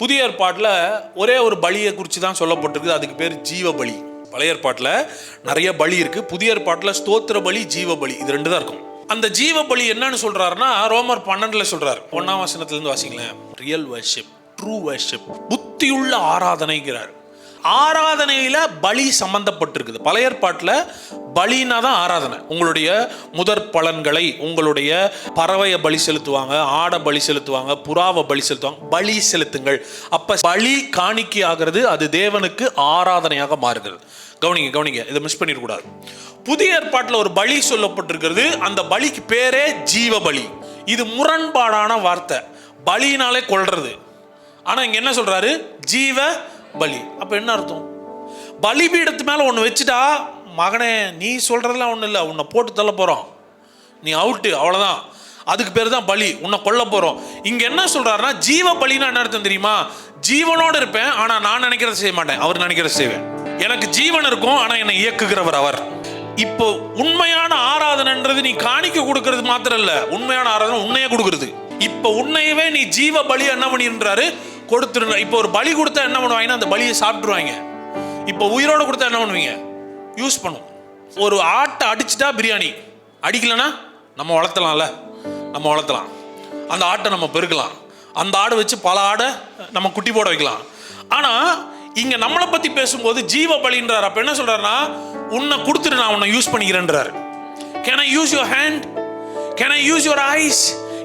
புதிய ஏற்பாட்டில் ஒரே ஒரு பலியை குறித்து தான் சொல்லப்பட்டிருக்குது. அதுக்கு பேர் ஜீவ பலி பழைய ஏற்பாட்டில் நிறைய பலி இருக்குது புதிய ஏற்பாட்டில் ஸ்தோத்திர பலி ஜீவ பலி இது ரெண்டு தான் இருக்கும். அந்த ஜீவ பலி என்னன்னு சொல்கிறாருன்னா ரோமர் பன்னெண்டில் சொல்கிறார் ஒன்றாம் வசனத்துலேருந்து வாசிங்களேன். ரியல் வர்ஷிப் ட்ரூ வர்ஷிப் புத்தியுள்ள ஆராதனைங்கிறார். ஆராதனையில பலி சம்பந்தப்பட்டிருக்குது. பழைய ஏற்பாட்டில் பலினா தான் ஆராதனை. உங்களுடைய முதற் பலன்களை உங்களுடைய பறவையை பலி செலுத்துவாங்க ஆடை பலி செலுத்துவாங்க புறாவை பலி செலுத்துவாங்க பலி செலுத்துங்கள். அப்ப பலி காணிக்கை ஆகிறது அது தேவனுக்கு ஆராதனையாக மாறுகிறது. கவனிங்க கவனிங்க இதை மிஸ் பண்ணிடக்கூடாது புதிய ஏற்பாட்டில் ஒரு பலி சொல்லப்பட்டிருக்கிறது. அந்த பலிக்கு பேரே ஜீவ பலி. இது முரண்பாடான வார்த்தை. பலினாலே கொள்றது ஆனா இங்க என்ன சொல்றாரு? ஜீவ பலி. அப்போ என்ன அர்த்தம்? பலிபீடத்து மேலே ஒன்று வச்சுட்டா மகனே நீ சொல்கிறதெல்லாம் ஒன்றும் இல்லை. உன்னை போட்டு தள்ள போகிறோம் நீ அவுட்டு அவ்வளோதான் அதுக்கு பேர் தான் பலி. உன்னை கொல்ல போகிறோம் இங்கே என்ன சொல்கிறாருன்னா ஜீவ பலின்னா என்ன அர்த்தம் தெரியுமா? ஜீவனோடு இருப்பேன் ஆனால் நான் நினைக்கிறத செய்ய மாட்டேன். அவர் நினைக்கிறத செய்வேன். எனக்கு ஜீவன் இருக்கும் ஆனால் என்னை இயக்குகிறவர் அவர். இப்போ உண்மையான ஆராதனைன்றது நீ காணிக்க கொடுக்கறது மாத்திரம் இல்லை. உண்மையான ஆராதனை உன்னையே கொடுக்கறது. இப்போ உன்னையவே நீ ஜீவ பலி என்ன பண்ணின்றாரு கொடுத்துருங்க இப்போ ஒரு பலி கொடுத்தா என்ன பண்ணுவாங்கன்னா அந்த பலியை சாப்பிட்டுருவாங்க. இப்போ உயிரோடு கொடுத்தா என்ன பண்ணுவீங்க? யூஸ் பண்ணும். ஒரு ஆட்டை அடிச்சிட்டா பிரியாணி. அடிக்கலனா நம்ம வளர்த்தலாம்ல. நம்ம வளர்த்தலாம். அந்த ஆட்டை நம்ம பெருக்கலாம். அந்த ஆடை வச்சு பல ஆடை நம்ம குட்டி போட வைக்கலாம். ஆனால் இங்கே நம்மளை பற்றி பேசும்போது ஜீவ பலின்றார். அப்போ என்ன சொல்கிறாருன்னா உன்னை கொடுத்துட்டு நான் உன்னை use பண்ணிக்கிறேன்றாரு. Can I use your hand can I use your eyes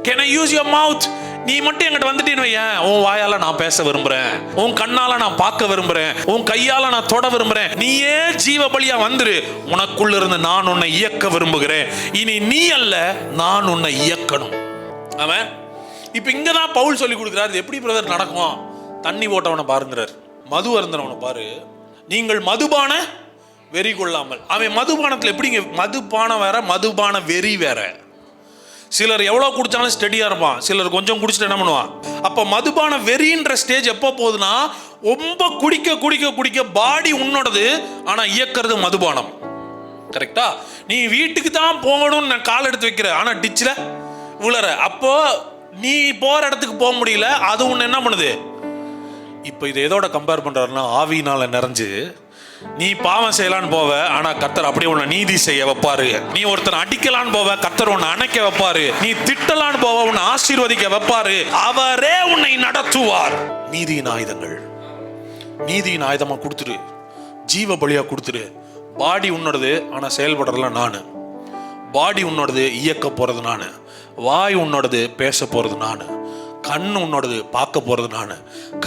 can I use your mouth நீ மட்டும் எங்கிட்ட வந்துட்டேன்னு வையேன். உன் வாயால நான் பேச விரும்புறேன். உன் கண்ணால நான் பார்க்க விரும்புறேன். உன் கையால நான் தொட விரும்புறேன். நீயே ஜீவ பலியா வந்துரு. உனக்குள்ள இருந்து நான் உன்னை இயக்க விரும்புகிறேன். இனி நீ அல்ல நான் உன்னை இயக்கணும். அவன் இப்போ இங்க தான் பவுல் சொல்லி கொடுக்குறாரு எப்படி பிரதர் நடக்கும்? தண்ணி போட்டவனை பாருங்கிறார். மது அருந்தனவனை பாரு. நீங்கள் மதுபான வெறி கொள்ளாமல். அவன் மதுபானத்தில் எப்படிங்க? மதுபானம் வேற மதுபான வெறி வேற. சிலர் எவ்வளோ குடித்தாலும் ஸ்டெடியாக இருப்பான். சிலர் கொஞ்சம் குடிச்சிட்டு என்ன பண்ணுவான்? அப்போ மதுபான வெறின்ற ஸ்டேஜ் எப்போ போகுதுன்னா ரொம்ப குடிக்க குடிக்க குடிக்க பாடி உன்னோடது ஆனால் இயக்கிறது மதுபானம். கரெக்டா நீ வீட்டுக்கு தான் போகணும்னு நான் கால் எடுத்து வைக்கிற ஆனால் டிச்சில் உளற அப்போ நீ போகிற இடத்துக்கு போக முடியல. அது ஒன்று என்ன பண்ணுது? இப்போ இதை எதோட கம்பேர் பண்ணுறாருன்னா ஆவினால் நிறைஞ்சு நீ பாவம் செய்யலான்னு போவ ஆனா கத்தர் அப்படியே உன்னை நீதி செய்ய வைப்பாரு. நீ ஒருத்தனை அடிக்கலான்னு போவ கத்தர் உன்னை அணைக்க வைப்பாரு. நீ திட்டலான்னு போவ உன்னை ஆசீர்வதிக்க வைப்பாரு. அவரே உன்னை நடத்துவார். நீதியின் ஆயுதங்கள். நீதியின் ஆயுதமா கொடுத்துரு. ஜீவ பலியா கொடுத்துரு. பாடி உன்னோடது ஆனா செயல்படுறதுல நான். பாடி உன்னோடது இயக்க போறது நான். வாய் உன்னோடது பேச போறது நான். கண் உன்னோடது பார்க்க போறது நான்.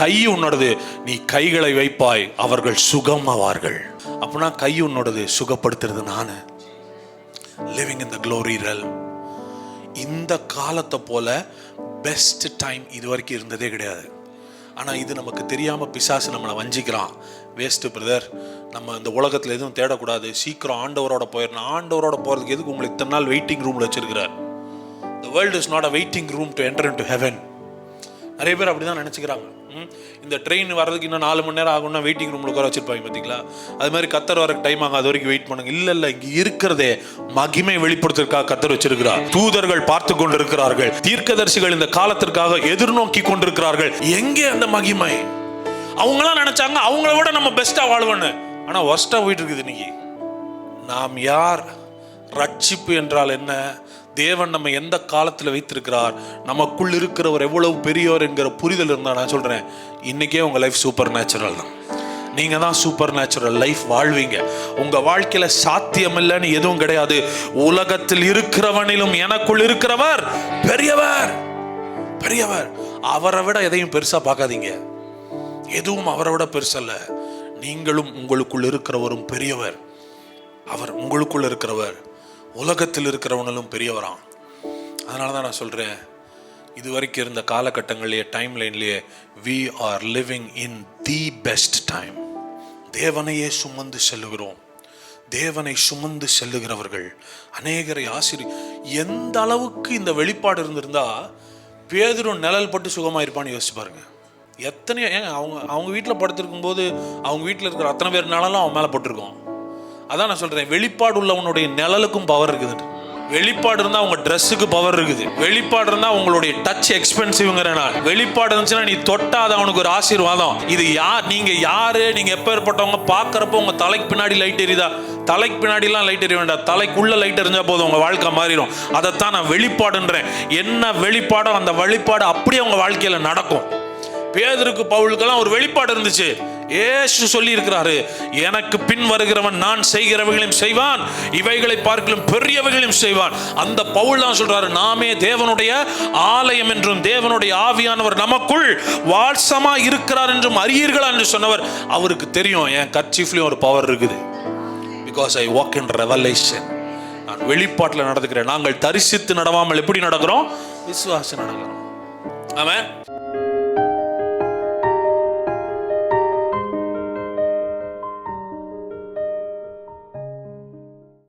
கை உன்னோடது நீ கைகளை வைப்பாய் அவர்கள் சுகமாவார்கள். அப்படின்னா கை உன்னோடது சுகப்படுத்துறது நான். லிவிங் இன் த க்ளோரி ரெல் இந்த காலத்தை போல பெஸ்ட் டைம் இது வரைக்கும் இருந்ததே கிடையாது. ஆனால் இது நமக்கு தெரியாமல் பிசாசு நம்மளை வஞ்சிக்கிறான். வேஸ்ட்டு பிரதர் நம்ம இந்த உலகத்தில் எதுவும் தேடக்கூடாது. சீக்கிரம் ஆண்டவரோட போயிடணும். ஆண்டவரோட போகிறதுக்கு எதுக்கு உங்களை இத்தனை நாள் வெயிட்டிங் ரூமில் வச்சிருக்கிறார்? The world is not a waiting room to enter into heaven நிறைய பேர் அப்படி தான் நினச்சிக்கிறாங்க இந்த ட்ரெயின் வர்றதுக்கு இன்னும் நாலு மணி நேரம் ஆகும்னா வெயிட்டிங் ரூமில் உட்கார வச்சிருப்பாங்க பார்த்தீங்களா அது மாதிரி கத்தர் வரக்கு டைம் ஆகும் அது வரைக்கும் வெயிட் பண்ணுங்க. இல்லை இல்லை இங்கே இருக்கிறதே மகிமை வெளிப்படுத்துறதுக்காக கத்தர் வச்சிருக்கிறார். தூதர்கள் பார்த்து கொண்டிருக்கிறார்கள். தீர்க்கதரிசிகள் இந்த காலத்திற்காக எதிர்நோக்கி கொண்டிருக்கிறார்கள். எங்கே அந்த மகிமை? அவங்களாம் நினைச்சாங்க அவங்கள விட நம்ம பெஸ்ட்டாக வாழ்வோன்னு. ஆனால் ஒர்ஸ்ட்டாக போயிட்டு இருக்குது இன்னைக்கு. நாம் யார்? ரட்சிப்பு என்றால் என்ன? தேவன் நம்ம எந்த காலத்தில் வைத்திருக்கிறார்? நமக்குள் இருக்கிறவர் எவ்வளவு பெரியவர் என்கிற புரிதல் இருந்தால் நான் சொல்கிறேன் இன்றைக்கே உங்கள் லைஃப் சூப்பர் நேச்சுரல் தான். நீங்கள் தான் சூப்பர் நேச்சுரல் லைஃப் வாழ்வீங்க. உங்கள் வாழ்க்கையில் சாத்தியம் இல்லைன்னு எதுவும் கிடையாது. உலகத்தில் இருக்கிறவனிலும் எனக்குள் இருக்கிறவர் பெரியவர். பெரியவர். அவரை விட எதையும் பெருசாக பார்க்காதீங்க. எதுவும் அவரை விட பெருசல்ல நீங்களும் உங்களுக்குள் இருக்கிறவரும் பெரியவர். அவர் உங்களுக்குள் இருக்கிறவர். உலகத்தில் இருக்கிறவனும் பெரியவரான் அதனால தான் நான் சொல்கிறேன் இது வரைக்கும் இருந்த காலகட்டங்கள்லேயே time லைன்லேயே we are living in the best time தேவனையே சுமந்து செல்லுகிறோம். தேவனை சுமந்து செல்லுகிறவர்கள் அநேகரை ஆசிரி எந்த அளவுக்கு இந்த வெளிப்பாடு இருந்திருந்தா பேதரும் நிழல் பட்டு சுகமாக இருப்பான்னு யோசிச்சு பாருங்க. எத்தனையோ ஏங்க அவங்க அவங்க வீட்டில் படுத்திருக்கும் போது அவங்க வீட்டில் இருக்கிற அத்தனை பேர் நிழலும் அவன் மேலே போட்டிருக்கோம். அதான் நான் சொல்கிறேன் வெளிப்பாடு உள்ளவனுடைய நிழலுக்கும் பவர் இருக்குது. வெளிப்பாடு இருந்தால் உங்கள் ட்ரெஸ்ஸுக்கு பவர் இருக்குது. வெளிப்பாடு இருந்தால் உங்களுடைய டச் எக்ஸ்பென்சிவ்ங்கிற நாள் வெளிப்பாடு இருந்துச்சுன்னா நீ தொட்டாத அவனுக்கு ஒரு ஆசீர்வாதம். இது யார் நீங்கள் யார் நீங்கள் எப்போ ஏற்பட்டவங்க பார்க்குறப்போ உங்கள் தலைக்கு பின்னாடி லைட் எரியுதா? தலைக்கு பின்னாடிலாம் லைட் எரிய வேண்டாம். தலைக்குள்ள லைட் எரிஞ்சா போதும் உங்கள் வாழ்க்கை மாறிடும். அதைத்தான் நான் வெளிப்பாடுன்றேன். என்ன வெளிப்பாடோ அந்த வெளிப்பாடு அப்படியே உங்கள் வாழ்க்கையில் நடக்கும். பேதருக்கு பவுலுக்கெல்லாம் ஒரு வெளிப்பாடு இருந்துச்சு. ஏசு சொல்லி இருக்கிறாரு எனக்கு பின் வருகிறவன் நான் செய்கிறவைகளையும் செய்வான் இவைகளை பார்க்கலும் பெரியவைகளையும் செய்வான். அந்த பவுல் தான் சொல்றாரு நாமே தேவனுடைய ஆலயம் என்றும் தேவனுடைய ஆவியானவர் நமக்குள் வாட்சமா இருக்கிறார் என்றும் அறியீர்களா? என்று சொன்னவர் அவருக்கு தெரியும் என் கர்ச்சீஃப்லயும் ஒரு பவர் இருக்குது. Because I walk in revelation நான் வெளிப்பாட்டில் நடந்துக்கிறேன். நாங்கள் தரிசித்து நடவாமல் எப்படி நடக்கிறோம்? விசுவாசம் நடக்கிறோம். ஆமாம்